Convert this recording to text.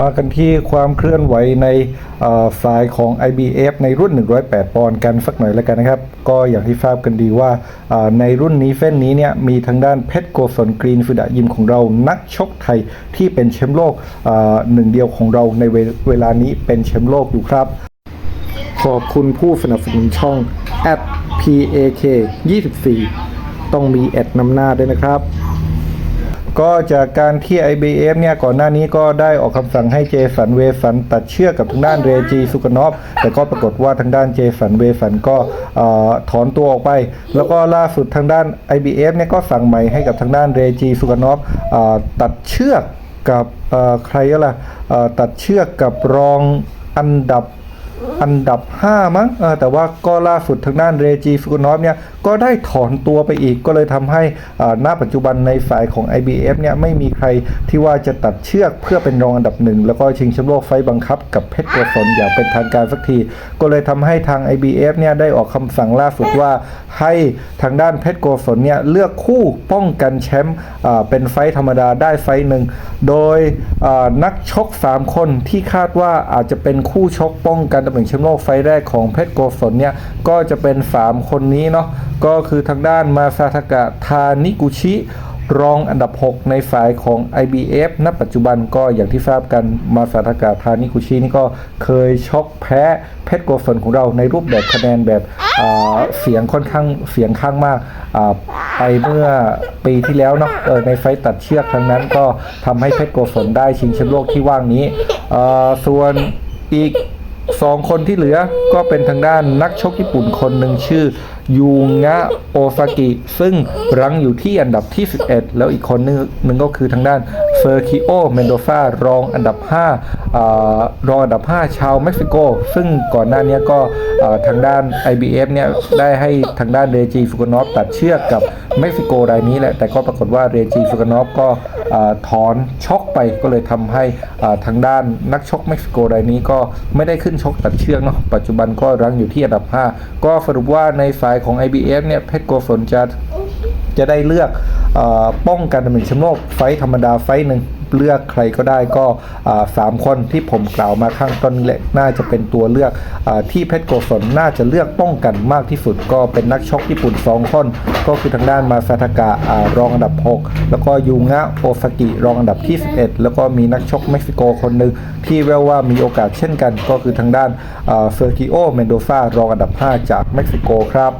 มากันที่ความเคลื่อนไหวในสายของ IBF ในรุ่น 108 ปอนด์กันสักหน่อยแล้วกันนะครับ ก็อย่างที่ทราบกันดีว่าในรุ่นนี้เส้นนี้เนี่ยมีทางด้านเพชรโกศลกรีนฟิดะยิมของเรานักชกไทยที่เป็นแชมป์โลกหนึ่งเดียวของเราในเวเวลานี้เป็นแชมป์โลกอยู่ครับ ขอบคุณผู้สนับสนุนช่อง @pak 24 ต้องมีแอดนำหน้าด้วยนะครับ ก็จากการที่ IBF เนี่ยก่อนหน้านี้ก็ได้ออกคำสั่งให้เจสันเวสันตัดเชือกกับทางด้านเรจีสุกนอฟแต่ก็ปรากฏว่าทางด้านเจสันเวสันก็ถอนตัวออกไป แล้วก็ล่าสุดทางด้าน IBF เนี่ยก็สั่งใหม่ให้กับทางด้านเรจีสุกนอฟเอ่อตัดเชือกกับใครก็ล่ะตัดเชือกกับรองอันดับ อันดับ 5 มั้งแต่ว่าก็ล่าสุดทางด้านเรจีฟุกุนอฟเนี่ยก็ได้ถอนตัวไปอีกก็เลยทำให้อ่าณปัจจุบันในสายของ IBF เนี่ยไม่มีใครที่ว่าจะตัดเชือกเพื่อเป็นรองอันดับหนึ่งแล้วก็ชิงแชมป์โลกไฟต์บังคับกับเพชรโกศลอย่างเป็นทางการสักที ก็เลยทำให้ทาง IBF เนี่ยได้ออกคำสั่งล่าสุดว่าให้ทางด้านเพชรโกศลเนี่ยเลือกคู่ป้องกันแชมป์อ่าเป็นไฟต์ธรรมดาได้ไฟต์หนึ่ง โดยอ่านักชก 3 คนที่คาดว่าอาจจะเป็นคู่ชกป้องกันตำแหน่งแชมป์โลกไฟแรกของเพชรโกศลเนี่ยก็จะเป็น 3 คนนี้เนาะก็คือทางด้านมาซาทากะทานิกุชิรองอันดับ 6 ในสายของ IBF ณ ปัจจุบันก็อย่างที่ทราบกันมาซาทากะทานิกุชินี่ก็เคยชกแพ้เพชรโกศลของเราในรูปแบบคะแนนแบบเสียงค่อนข้างเสียงข้างมากไปเมื่อปีที่แล้วเนาะในไฟตัดเชือกครั้งนั้นก็ทำให้เพชรโกศลได้ชิงแชมป์โลกที่ว่างนี้ส่วนอีก สองคนที่เหลือก็เป็นทางด้านนักชกญี่ปุ่นคนหนึ่งชื่อ ยูงะโอซากิ ซึ่งรั้งอยู่ที่อันดับที่ 11 แล้วอีกคนนึงหนึ่งก็คือทางด้านเฟอร์คิโอเมนโดซารองอันดับ5อ่ารองอันดับ 5 ชาวเม็กซิโก ซึ่งก่อนหน้านี้ก็ทางด้าน IBF เนี่ยได้ให้ทางด้านเรจีฟุกนอฟตัดเชือกกับเม็กซิโกรายนี้แหละ แต่ก็ปรากฏว่าเรจีฟุกนอฟก็ถอนชกไปก็เลยทำให้ทางด้านนักชกเม็กซิโกรายนี้ก็ไม่ได้ขึ้นชกตัดเชือกเนาะปัจจุบันก็รั้งอยู่ที่อันดับ 5 ก็สรุปว่าในสายของ IBF เนี่ยเพชรโกศลจะจะได้เลือกอป้องกันตำแหน่งแชมป์โลกไฟธรรมดาไฟหนึ่ง เลือกใครก็ได้ก็สามคนที่ผมกล่าวมาข้างต้นนี้แหละน่าจะเป็นตัวเลือกอที่เพชรโกศลน่าจะเลือกป้องกันมากที่สุด ก็เป็นนักชกญี่ปุ่น 2 คน ก็คือทางด้านมาซาทากะรองอันดับ 6 แล้วก็ยูงะโอซากิรองอันดับที่ 11 แล้วก็มีนักชกเม็กซิโกคนหนึ่งที่แววว่ามีโอกาสเช่นกัน ก็คือทางด้านเฟอร์กิโอเมนโดซารองอันดับ 5 จากเม็กซิโกครับ